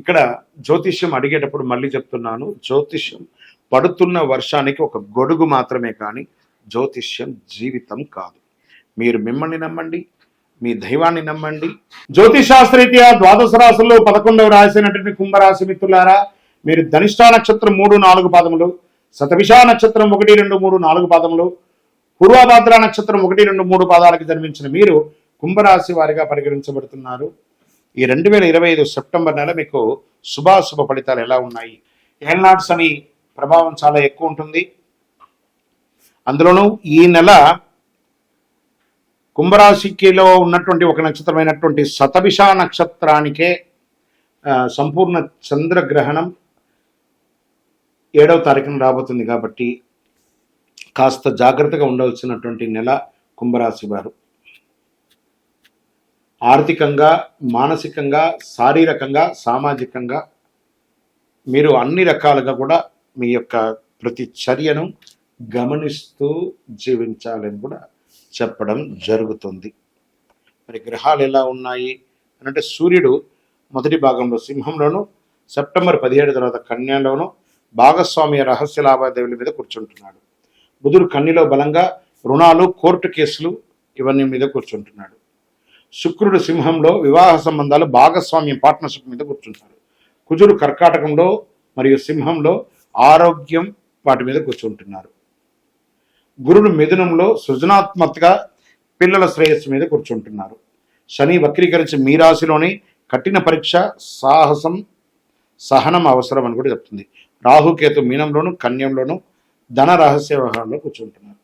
ఇక్కడ జ్యోతిష్యం అడిగేటప్పుడు మళ్ళీ చెప్తున్నాను. జ్యోతిష్యం పడుతున్న వర్షానికి ఒక గొడుగు మాత్రమే కానీ జ్యోతిష్యం జీవితం కాదు. మీరు మిమ్మల్ని నమ్మండి మీ దైవాన్ని నమ్మండి. జ్యోతిషాస్త్రరీత్యా ద్వాదశ రాశుల్లో పదకొండవ రాశి అయినటువంటి కుంభరాశి మిత్రులారా మీరు ధనిష్టా నక్షత్రం మూడు నాలుగు పాదములు శతవిషా నక్షత్రం ఒకటి రెండు మూడు నాలుగు పాదములు పూర్వభాద్ర నక్షత్రం ఒకటి రెండు మూడు పాదాలకు జన్మించిన మీరు కుంభరాశి వారిగా పరిగణించబడుతున్నారు. ఈ రెండు వేల ఇరవై ఐదు సెప్టెంబర్ నెల మీకు శుభాశుభ ఫలితాలు ఎలా ఉన్నాయి? ఏల్నాడ్స్ అని ప్రభావం చాలా ఎక్కువ ఉంటుంది. అందులోనూ ఈ నెల కుంభరాశికిలో ఉన్నటువంటి ఒక నక్షత్రమైనటువంటి శతభిష నక్షత్రానికే సంపూర్ణ చంద్రగ్రహణం ఏడవ తారీఖున రాబోతుంది కాబట్టి కాస్త జాగ్రత్తగా ఉండవలసినటువంటి నెల కుంభరాశి వారు. ఆర్థికంగా మానసికంగా శారీరకంగా సామాజికంగా మీరు అన్ని రకాలుగా కూడా మీ యొక్క ప్రతి చర్యను గమనిస్తూ జీవించాలని కూడా చెప్పడం జరుగుతుంది. మరి గ్రహాలు ఎలా ఉన్నాయి? అంటే సూర్యుడు మొదటి భాగంలో సింహంలోను సెప్టెంబర్ పదిహేడు తర్వాత కన్యలోను భాగస్వామ్య రహస్య లావాదేవీల మీద కూర్చుంటున్నాడు. బుధుడు కన్నిలో బలంగా రుణాలు కోర్టు కేసులు ఇవన్నీ మీద కూర్చుంటున్నాడు. శుక్రుడు సింహంలో వివాహ సంబంధాలు భాగస్వామ్యం పార్ట్నర్షిప్ మీద కూర్చుంటాడు కుజుడు కర్కాటకంలో మరియు సింహంలో ఆరోగ్యం వాటి మీద కూర్చుంటున్నారు. గురుడు మిథునంలో సృజనాత్మకగా పిల్లల శ్రేయస్సు మీద కూర్చుంటున్నారు. శని వక్రీకరించి మీ రాశిలోని కఠిన పరీక్ష సాహసం సహనం అవసరం అని కూడా చెప్తుంది. రాహుకేతు మీనంలోను కన్యంలోను ధన రహస్య వ్యవహారంలో కూర్చుంటున్నారు.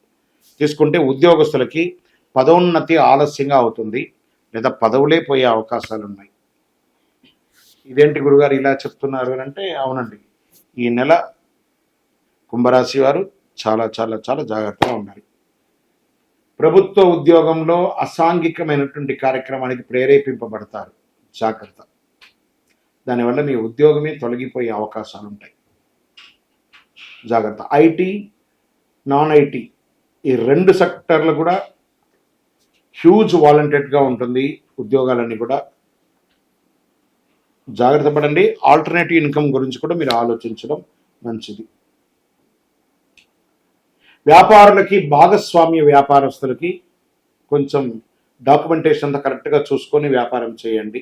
తీసుకుంటే ఉద్యోగస్తులకి పదోన్నతి ఆలస్యంగా అవుతుంది. లేదా పదవులే పోయే అవకాశాలు ఉన్నాయి ఇదేంటి గురుగారు ఇలా చెప్తున్నారు అంటే అవునండి. ఈ నెల కుంభరాశి వారు చాలా చాలా చాలా జాగ్రత్తగా ఉండాలి. ప్రభుత్వ ఉద్యోగంలో అసాంఘికమైనటువంటి కార్యక్రమానికి ప్రేరేపింపబడతారు. జాగ్రత్త. దానివల్ల మీ ఉద్యోగమే తొలగిపోయే అవకాశాలు ఉంటాయి జాగ్రత్త. ఐటీ నాన్ ఐటీ ఈ రెండు సెక్టర్లు కూడా హ్యూజ్ వాలంటెడ్గా ఉంటుంది ఉద్యోగాలన్నీ కూడా. జాగ్రత్త పడండి. ఆల్టర్నేటివ్ ఇన్కమ్ గురించి కూడా మీరు ఆలోచించడం మంచిది. వ్యాపారులకి భాగస్వామ్య వ్యాపారస్తులకి కొంచెం డాక్యుమెంటేషన్ అంతా కరెక్ట్గా చూసుకొని వ్యాపారం చేయండి.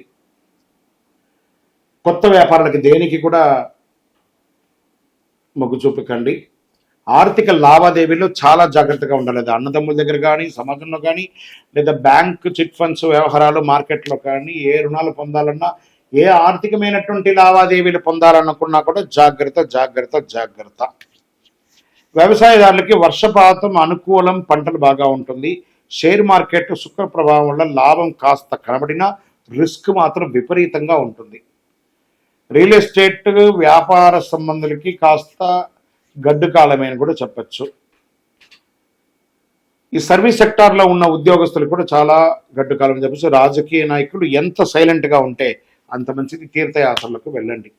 కొత్త వ్యాపారాలకి దేనికి కూడా మొగ్గు చూపకండి. ఆర్థిక లావాదేవీల్లో చాలా జాగ్రత్తగా ఉండాలి. అన్నదమ్ముల దగ్గర కానీ సమాజంలో కానీ లేదా బ్యాంక్ చిట్ ఫండ్స్ వ్యవహారాలు మార్కెట్లో కానీ ఏ రుణాలు పొందాలన్నా ఏ ఆర్థికమైనటువంటి లావాదేవీలు పొందాలనుకున్నా కూడా జాగ్రత్త జాగ్రత్త జాగ్రత్త. వ్యవసాయదారులకి వర్షపాతం అనుకూలం పంటలు బాగా ఉంటుంది. షేర్ మార్కెట్ శుక్ర ప్రభావం వల్ల లాభం కాస్త కనబడినా రిస్క్ మాత్రం విపరీతంగా ఉంటుంది. రియల్ ఎస్టేట్ వ్యాపార సంబంధులకి కాస్త గడ్డు కాలమే అని కూడా చెప్పచ్చు. ఈ సర్వీస్ సెక్టార్లో ఉన్న ఉద్యోగస్తులు కూడా చాలా గడ్డు కాలం అని చెప్పచ్చు. రాజకీయ నాయకులు ఎంత సైలెంట్గా ఉంటే అంత మంచిది. తీర్థయాత్రలకు వెళ్ళండి.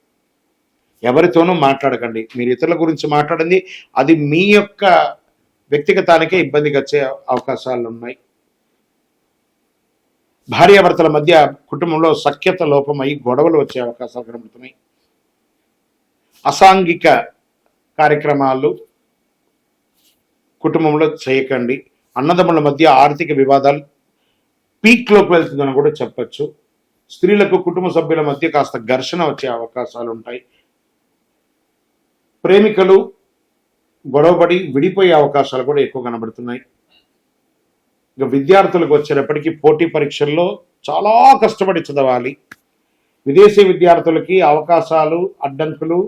ఎవరితోనూ మాట్లాడకండి. మీరు ఇతరుల గురించి మాట్లాడింది అది మీ యొక్క వ్యక్తిగతానికే ఇబ్బందికి వచ్చే అవకాశాలు ఉన్నాయి. భార్యాభర్తల మధ్య కుటుంబంలో సఖ్యత లోపమై గొడవలు వచ్చే అవకాశాలు కనబడుతున్నాయి. అసాంఘిక కార్యక్రమాలు కుటుంబంలో చేయకండి. అన్నదమ్ముల మధ్య ఆర్థిక వివాదాలు పీక్లోకి వెళ్తుందని కూడా చెప్పచ్చు. స్త్రీలకు కుటుంబ సభ్యుల మధ్య కాస్త ఘర్షణ వచ్చే అవకాశాలు ఉంటాయి. ప్రేమికలు గొడవపడి విడిపోయే అవకాశాలు కూడా ఎక్కువ కనబడుతున్నాయి. ఇక విద్యార్థులకు వచ్చేటప్పటికి పోటీ పరీక్షల్లో చాలా కష్టపడి చదవాలి. విదేశీ విద్యార్థులకి అవకాశాలు అడ్డంకులు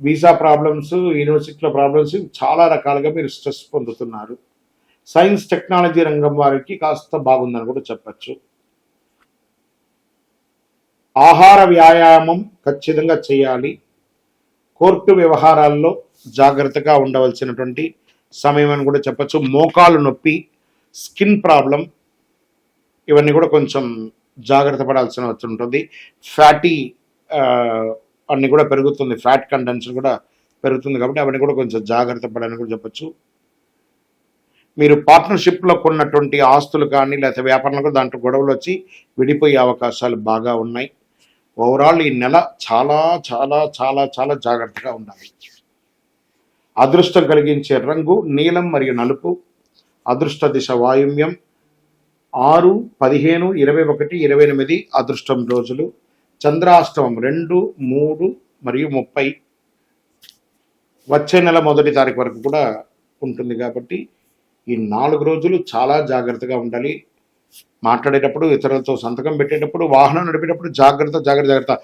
వీసా ప్రాబ్లమ్స్ యూనివర్సిటీలో ప్రాబ్లమ్స్ చాలా రకాలుగా మీరు స్ట్రెస్ పొందుతున్నారు. సైన్స్ టెక్నాలజీ రంగం వారికి కాస్త బాగుందని కూడా చెప్పచ్చు. ఆహార వ్యాయామం ఖచ్చితంగా చేయాలి. కోర్టు వ్యవహారాల్లో జాగ్రత్తగా ఉండవలసినటువంటి సమయం అని కూడా చెప్పచ్చు. మోకాలు నొప్పి స్కిన్ ప్రాబ్లం ఇవన్నీ కూడా కొంచెం జాగ్రత్త పడాల్సిన వచ్చి ఉంటుంది. ఫ్యాటీ అన్ని కూడా పెరుగుతుంది. ఫ్యాట్ కంటెన్షన్ కూడా పెరుగుతుంది కాబట్టి అవన్నీ కూడా కొంచెం జాగ్రత్త పడని కూడా చెప్పచ్చు. మీరు పార్ట్నర్షిప్లో కొన్నటువంటి ఆస్తులు కానీ లేకపోతే వ్యాపారంలో కూడా దాంట్లో గొడవలు వచ్చి విడిపోయే అవకాశాలు బాగా ఉన్నాయి. ఓవరాల్ ఈ నెల చాలా చాలా చాలా చాలా జాగ్రత్తగా ఉండాలి. అదృష్టం కలిగించే రంగు నీలం మరియు నలుపు. అదృష్ట దిశ వాయుమ్యం. ఆరు పదిహేను ఇరవై ఒకటి ఇరవై ఎనిమిది అదృష్టం రోజులు. చంద్రాష్టమం రెండు మూడు మరియు ముప్పై వచ్చే నెల మొదటి తారీఖు వరకు కూడా ఉంటుంది కాబట్టి ఈ నాలుగు రోజులు చాలా జాగ్రత్తగా ఉండాలి. మాట్లాడేటప్పుడు ఇతరులతో సంతకం పెట్టేటప్పుడు వాహనం నడిపేటప్పుడు జాగ్రత్త జాగ్రత్త జాగ్రత్త.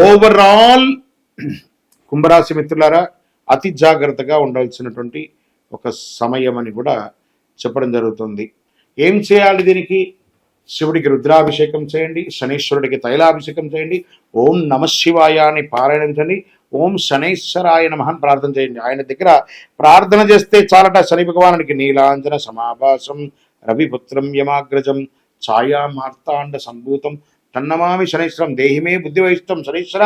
ఓవరాల్ కుంభరాశి మిత్రులారా అతి జాగ్రత్తగా ఉండాల్సినటువంటి ఒక సమయం అని కూడా చెప్పడం జరుగుతుంది. ఏం చేయాలి దీనికి? శివుడికి రుద్రాభిషేకం చేయండి శనీశ్వరుడికి తైలాభిషేకం చేయండి ఓం నమ శివాయ అని ఓం శనైశ్వరాయ మహాన్ ప్రార్థన చేయండి. ఆయన దగ్గర ప్రార్థన చేస్తే చాలట శని భగవానుడికి. నీలాంజన సమాభాసం రవిపుత్రం యమాగ్రజం ఛాయా మార్తాండ సంభూతం తన్నమామి శనైశ్వరం దేహిమే బుద్ధి వహిష్టం శనీశ్వర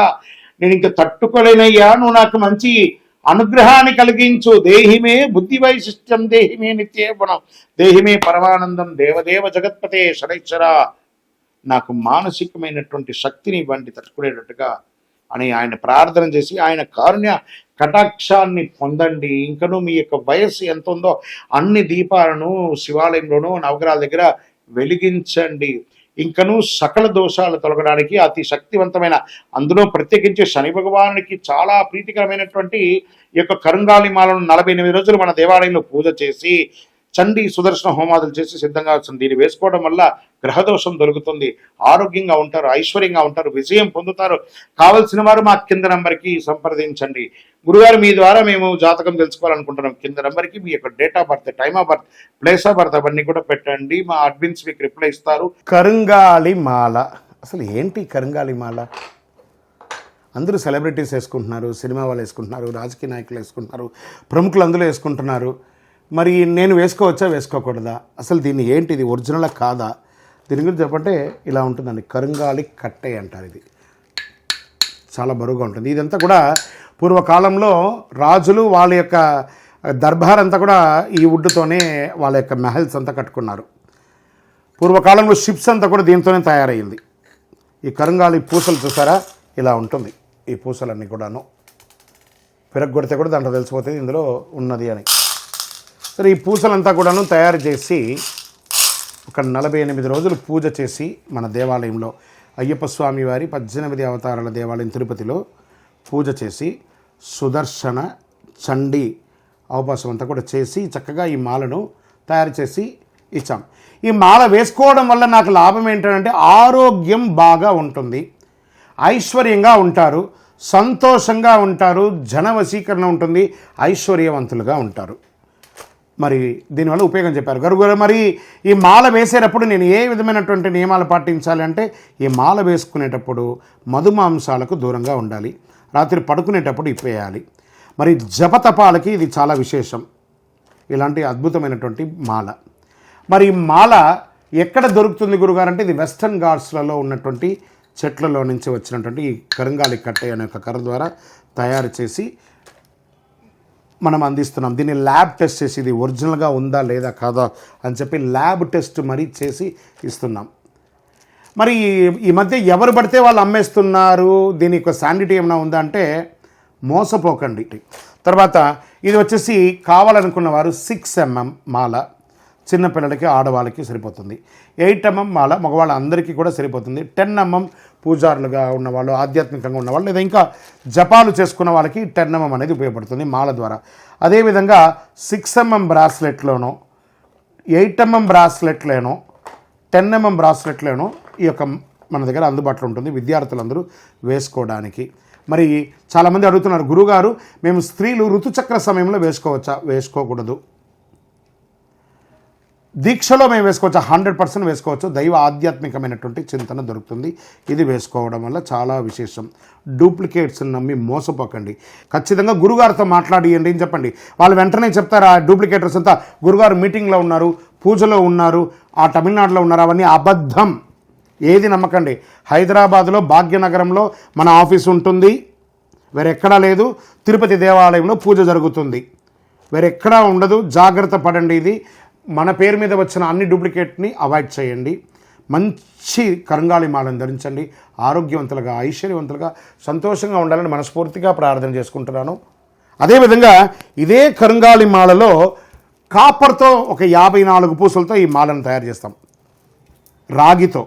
నేను ఇంకా తట్టుకోలేనయ్యా నువ్వు నాకు మంచి అనుగ్రహాన్ని కలిగించు. దేహిమే బుద్ధి వైశిష్ట్యం దేహిమే నిత్యేపణం దేహిమే పరమానందం దేవదేవ జగత్పతే శనైశ్వర నాకు మానసికమైనటువంటి శక్తిని ఇవ్వండి తట్టుకునేటట్టుగా అని ఆయన ప్రార్థన చేసి ఆయన కారుణ్య కటాక్షాన్ని పొందండి. ఇంకను మీ యొక్క వయస్సు ఎంత ఉందో అన్ని దీపాలను శివాలయంలోనూ నవగ్రహాల దగ్గర వెలిగించండి. ఇంకను సకల దోషాలు తొలగడానికి అతి శక్తివంతమైన అందులో ప్రత్యేకించి శని భగవానునికి చాలా ప్రీతికరమైనటువంటి ఈ యొక్క కరుంగాలిమాలను నలభై ఎనిమిది రోజులు మన దేవాలయంలో పూజ చేసి చండి సుదర్శన హోమాదులు చేసి సిద్ధంగా వస్తుంది దీన్ని వేసుకోవడం వల్ల గ్రహదోషం దొరుకుతుంది. ఆరోగ్యంగా ఉంటారు ఐశ్వర్యంగా ఉంటారు విజయం పొందుతారు. కావలసిన వారు మా కింద నంబర్కి సంప్రదించండి. గురుగారు మీ ద్వారా మేము జాతకం తెలుసుకోవాలనుకుంటున్నాం. కింద నెంబర్కి మీ యొక్క date of birth time of birth place of birth అవన్నీ కూడా పెట్టండి. మా అడ్మిన్స్ మీకు రిప్లై ఇస్తారు. కరుంగాలి మాల అసలు ఏంటి కరుంగాలి మాల అందరూ సెలబ్రిటీస్ వేసుకుంటున్నారు సినిమా వాళ్ళు వేసుకుంటున్నారు రాజకీయ నాయకులు వేసుకుంటున్నారు ప్రముఖులు అందులో వేసుకుంటున్నారు. మరి నేను వేసుకోవచ్చా వేసుకోకూడదా? అసలు దీన్ని ఏంటి ఇది ఒరిజినల్ కాదా? దీని గురించి చెప్పంటే ఇలా ఉంటుందండి. కరుంగాలి కట్టే అంటారు ఇది. చాలా బరువుగా ఉంటుంది. ఇదంతా కూడా పూర్వకాలంలో రాజులు వాళ్ళ యొక్క దర్బార్ అంతా కూడా ఈ వుడ్తోనే వాళ్ళ యొక్క మెహల్స్ అంతా కట్టుకున్నారు. పూర్వకాలంలో షిప్స్ అంతా కూడా దీంతోనే తయారైంది ఈ కరుంగాలి పూసలు చూసారా? ఇలా ఉంటుంది ఈ పూసలన్నీ కూడాను. పెరగొడితే కూడా దాంట్లో తెలిసిపోతుంది ఇందులో ఉన్నది అని. సరే ఈ పూసలంతా కూడాను తయారు చేసి ఒక నలభై ఎనిమిది రోజులు పూజ చేసి మన దేవాలయంలో అయ్యప్ప స్వామి వారి పద్దెనిమిది అవతారాల దేవాలయం తిరుపతిలో పూజ చేసి సుదర్శన చండి అవకాశం అంతా కూడా చేసి చక్కగా ఈ మాలను తయారు చేసి ఇచ్చాం. ఈ మాల వేసుకోవడం వల్ల నాకు లాభం ఏంటంటే ఆరోగ్యం బాగా ఉంటుంది. ఐశ్వర్యంగా ఉంటారు. సంతోషంగా ఉంటారు. జన వశీకరణ ఉంటుంది. ఐశ్వర్యవంతులుగా ఉంటారు. మరి దీనివల్ల ఉపయోగం చెప్పారు. గరుగురు మరి ఈ మాల వేసేటప్పుడు నేను ఏ విధమైనటువంటి నియమాలు పాటించాలి అంటే ఈ మాల వేసుకునేటప్పుడు మధుమాంసాలకు దూరంగా ఉండాలి. రాత్రి పడుకునేటప్పుడు ఇప్పేయాలి. మరి జపతపాలకి ఇది చాలా విశేషం. ఇలాంటి అద్భుతమైనటువంటి మాల. మరి మాల ఎక్కడ దొరుకుతుంది గురుగారు అంటే ఇది వెస్టర్న్ ఘాట్స్లలో ఉన్నటువంటి చెట్లలో నుంచి వచ్చినటువంటి ఈ కరంగాలి కట్టె అనే ఒక కర్ర ద్వారా తయారు చేసి మనం అందిస్తున్నాం. దీన్ని ల్యాబ్ టెస్ట్ చేసి ఇది ఒరిజినల్గా ఉందా లేదా కాదా అని చెప్పి ల్యాబ్ టెస్ట్ మరీ చేసి ఇస్తున్నాం. మరి ఈ- ఈ మధ్య ఎవరు పడితే వాళ్ళు అమ్మేస్తున్నారు? దీని యొక్క శాండిటీ ఏమైనా ఉందా అంటే మోసపోకండి. తర్వాత ఇది వచ్చేసి కావాలనుకున్న వారు సిక్స్ ఎంఎం మాల. చిన్నపిల్లలకి ఆడవాళ్ళకి సరిపోతుంది. ఎయిట్ ఎంఎం మాల మగవాళ్ళ అందరికీ కూడా సరిపోతుంది. టెన్ ఎంఎం పూజారులుగా ఉన్నవాళ్ళు ఆధ్యాత్మికంగా ఉన్నవాళ్ళు లేదా ఇంకా జపాలు చేసుకున్న వాళ్ళకి టెన్ ఎంఎం అనేది ఉపయోగపడుతుంది మాల ద్వారా. అదేవిధంగా సిక్స్ ఎంఎం బ్రాస్లెట్లోనో ఎయిట్ ఎంఎం బ్రాస్లెట్లేనో టెన్ ఎంఎం బ్రాస్లెట్లేనో ఈ యొక్క మన దగ్గర అందుబాటులో ఉంటుంది. విద్యార్థులందరూ వేసుకోవడానికి. మరి చాలామంది అడుగుతున్నారు గురుగారు మేము స్త్రీలు ఋతుచక్ర సమయంలో వేసుకోవచ్చా? వేసుకోకూడదు. దీక్షలో మేము వేసుకోవచ్చు? హండ్రెడ్ పర్సెంట్ వేసుకోవచ్చు. దైవ ఆధ్యాత్మికమైనటువంటి చింతన దొరుకుతుంది. ఇది వేసుకోవడం వల్ల చాలా విశేషం. డూప్లికేట్స్ని నమ్మి మోసపోకండి. ఖచ్చితంగా గురుగారితో మాట్లాడియండి అని చెప్పండి. వాళ్ళు వెంటనే చెప్తారు ఆ డూప్లికేటర్స్ అంతా గురుగారు మీటింగ్లో ఉన్నారు పూజలో ఉన్నారు ఆ తమిళనాడులో ఉన్నారు అవన్నీ అబద్ధం. ఏది నమ్మకండి. హైదరాబాద్లో భాగ్యనగరంలో మన ఆఫీస్ ఉంటుంది. వేరెక్కడా లేదు. తిరుపతి దేవాలయంలో పూజ జరుగుతుంది. వేరెక్కడా ఉండదు. జాగ్రత్త పడండి ఇది. మన పేరు మీద వచ్చిన అన్ని డూప్లికేట్ని అవాయిడ్ చేయండి. మంచి కరంగాళి మాలను ధరించండి. ఆరోగ్యవంతులుగా ఐశ్వర్యవంతులుగా సంతోషంగా ఉండాలని మనస్ఫూర్తిగా ప్రార్థన చేసుకుంటున్నాను. అదేవిధంగా ఇదే కరంగాళి మాలలో కాపర్తో ఒక యాభై నాలుగు పూసలతో ఈ మాలను తయారు చేస్తాం. రాగితో.